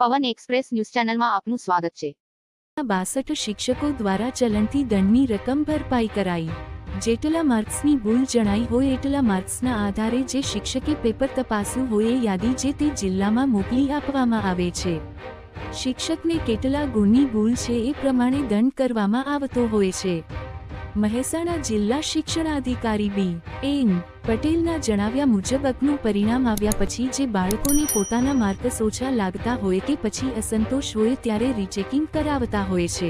પવન express news ચેનલમાં આપનું સ્વાગત છે. બાસઠ શિક્ષકો દ્વારા ચલણથી દંડની રકમ ભરપાઈ કરાઈ. જેટલા માર્ક્સની ભૂલ જણાઈ હોય એટલા માર્ક્સના આધારે જે શિક્ષકે પેપર તપાસ્યું હોય એ યાદી જે તે જિલ્લામાં મોકલી આપવામાં આવે છે. શિક્ષકને કેટલા ગુણની ભૂલ છે એ પ્રમાણે દંડ કરવામાં આવતો હોય છે. મહેસાણા જિલ્લા શિક્ષણાધિકારી બી. એન. પટેલના જણાવ્યા મુજબ, અકનું પરિણામ આવ્યા પછી જે બાળકોને પોતાના માર્કસ ઓછા લાગતા હોય કે પછી અસંતોષ હોય ત્યારે રીચેકિંગ કરાવતા હોય છે.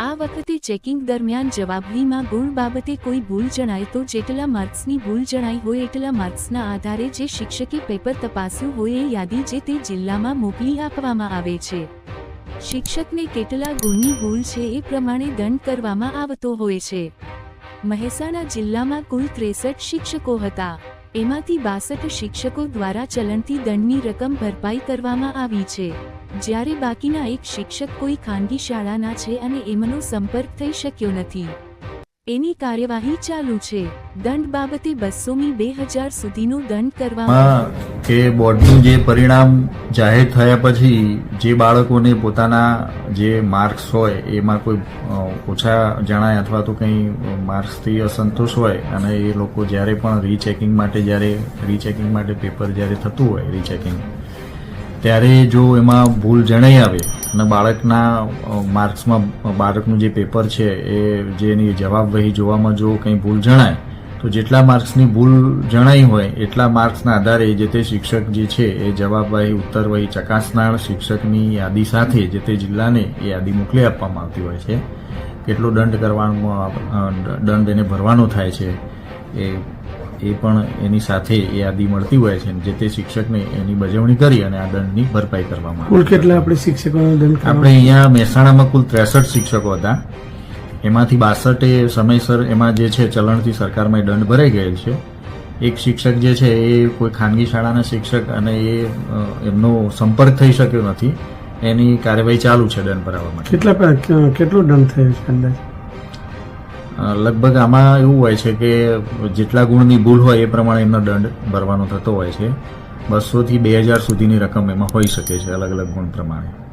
આ વખતે ચેકિંગ દરમિયાન જવાબદીમાં ગુણ બાબતે કોઈ ભૂલ જણાય તો જેટલા માર્ક્સની ભૂલ જણાઈ હોય એટલા માર્ક્સના આધારે જે શિક્ષકે પેપર તપાસ્યું હોય એ યાદી જે તે જિલ્લામાં મોકલી આપવામાં આવે છે. શિક્ષકને કેટલા ગુણની ભૂલ છે એ પ્રમાણે દંડ કરવામાં આવતો હોય છે. મહેસાણા જિલ્લામાં કુલ ત્રેસઠ શિક્ષકો હતા. એમાંથી બાસઠ શિક્ષકો દ્વારા ચલણથી દંડની રકમ ભરપાઈ કરવામાં આવી છે. જ્યારે બાકીના એક શિક્ષક કોઈ ખાનગી શાળાના છે અને એમનો સંપર્ક થઈ શક્યો નથી. એની કાર્યવાહી ચાલુ છે. દંડ બાબતે બસોમી બે હજાર સુધીનો દંડ કરવામાં માં કે બોર્ડનું જે પરિણામ જાહેર થયા પછી જે બાળકોને પોતાના જે માર્ક્સ હોય એમાં કોઈ ઓછા જણાય અથવા તો કંઈ માર્ક્સથી અસંતોષ હોય અને એ લોકો જ્યારે પણ રીચેકિંગ માટે જ્યારે રીચેકિંગ માટે પેપર જ્યારે થતું હોય રીચેકિંગ ત્યારે જો એમાં ભૂલ જણાઈ આવે અને બાળકના માર્ક્સમાં બાળકનું જે પેપર છે એ જેની જવાબવહી જોવામાં જો કંઈ ભૂલ જણાય, તો જેટલા માર્ક્સની ભૂલ જણાઈ હોય, એટલા માર્ક્સના આધારે જે તે શિક્ષક જે છે એ જવાબવાહી, ઉત્તરવહી, ચકાસનાર શિક્ષકની યાદી સાથે જે તે જિલ્લાને એ યાદી મોકલી આપવામાં આવતી હોય છે. કેટલો દંડ કરવાનો દંડ એને ભરવાનો થાય છે એ એ પણ એની સાથે એ યાદી મળતી હોય છે જે તે શિક્ષકને એની બજવણી કરી અને આ દંડની ભરપાઈ કરવામાં કુલ. કેટલા આપણે શિક્ષકોનો દંડ આપણે અહીંયા મહેસાણામાં કુલ ત્રેસઠ શિક્ષકો હતા. એમાંથી બાસઠે સમયસર એમાં જે છે ચલણથી સરકારમાં એ દંડ ભરાઈ ગયેલ છે. એક શિક્ષક જે છે એ કોઈ ખાનગી શાળાના શિક્ષક અને એ એમનો સંપર્ક થઈ શક્યો નથી. એની કાર્યવાહી ચાલુ છે દંડ ભરાવવા માટે. કેટલા કેટલો દંડ થયો છે અંદાજ? લગભગ આમાં એવું હોય છે કે જેટલા ગુણની ભૂલ હોય એ પ્રમાણે એમનો દંડ ભરવાનો થતો હોય છે. બસોથી બે હજાર સુધીની રકમ એમાં હોઈ શકે છે અલગ અલગ ગુણ પ્રમાણે.